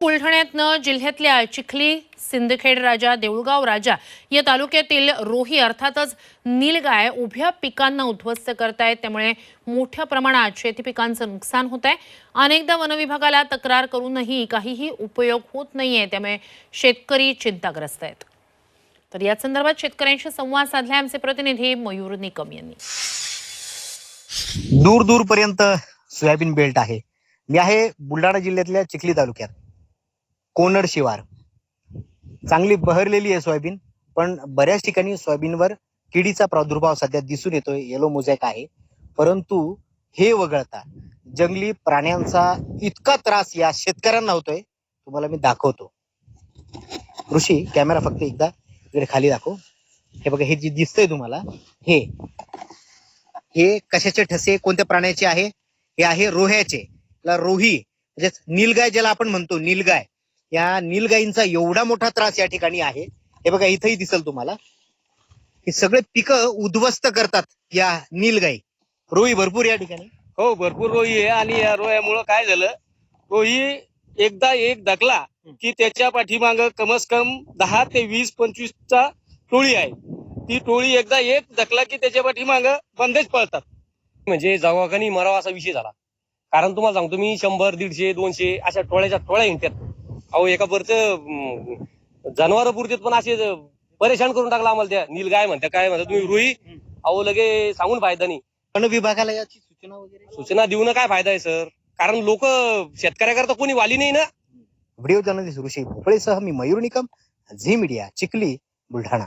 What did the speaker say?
बुलढाण्यातनं जिल्ह्यातल्या चिखली सिंदखेड राजा देऊळगाव राजा या तालुक्यातील रोही अर्थातच नीलगाय उभ्या पिकांना उद्ध्वस्त करतायत. त्यामुळे मोठ्या प्रमाणात शेती पिकांचं नुकसान होत आहे अनेकदा वनविभागाला तक्रार करूनही काहीही उपयोग होत नाहीये. त्यामुळे शेतकरी चिंताग्रस्त आहेत. तर या संदर्भात शेतकऱ्यांशी संवाद साधलाय आमचे प्रतिनिधी मयूर निकम यांनी. दूर दूरपर्यंत सोयाबीन बेल्ट आहे. मी आहे बुलढाणा जिल्ह्यातल्या चिखली तालुक्यात. कोनड शिवार. चांगली बहरलेली आहे सोयाबीन पण बऱ्याच ठिकाणी सोयाबीनवर किडीचा प्रादुर्भाव सध्या दिसून येतोय येलो मोझॅक आहे. परंतु हे वगळता जंगली प्राण्यांचा इतका त्रास या शेतकऱ्यांना होतोय तुम्हाला मी दाखवतो. ऋषी कॅमेरा फक्त एकदा इकडे खाली दाखव. हे बघा हे जे दिसतंय तुम्हाला हे. हे कशाचे ठसे कोणत्या प्राण्याचे आहे? हे आहे रोह्याचे. रोही म्हणजे नीलगाय ज्याला आपण म्हणतो नीलगाय. या नीलगायींचा एवढा मोठा त्रास या ठिकाणी आहे. हे बघा इथंही दिसल तुम्हाला. हे सगळे पिकं उद्ध्वस्त करतात या नीलगाई. रोही भरपूर या ठिकाणी. हो भरपूर रोही आहे आणि या रोह्यामुळं काय झालं? रोही एकदा एक दगला की त्याच्या पाठीमाग कमस कम दहा ते वीस पंचवीसचा टोळी आहे. ती टोळी एकदा एक दखला की त्याच्या पाठीमाग बंदेच पळतात. म्हणजे जगावानी मरावा असा विषय झाला. कारण तुम्हाला सांगतो मी शंभर दीडशे दोनशे अशा टोळ्याच्या टोळ्या हिंडतात. अहो एका बरच जनावर पुरतात पण असे परेशान करून टाकला आम्हाला त्या. नीलगाय म्हणत्या काय म्हणतात तुम्ही रुई? अहो लगे सांगून फायदा नाही. वन विभागाला याची सूचना वगैरे? सूचना देऊन काय फायदा आहे सर? कारण लोक शेतकऱ्याकरता कोणी वाली नाही ना? व्हिडिओ जर्नलिस्ट ऋषी भोपळेसह मी मयूर निकम झी मीडिया चिखली बुलढाणा.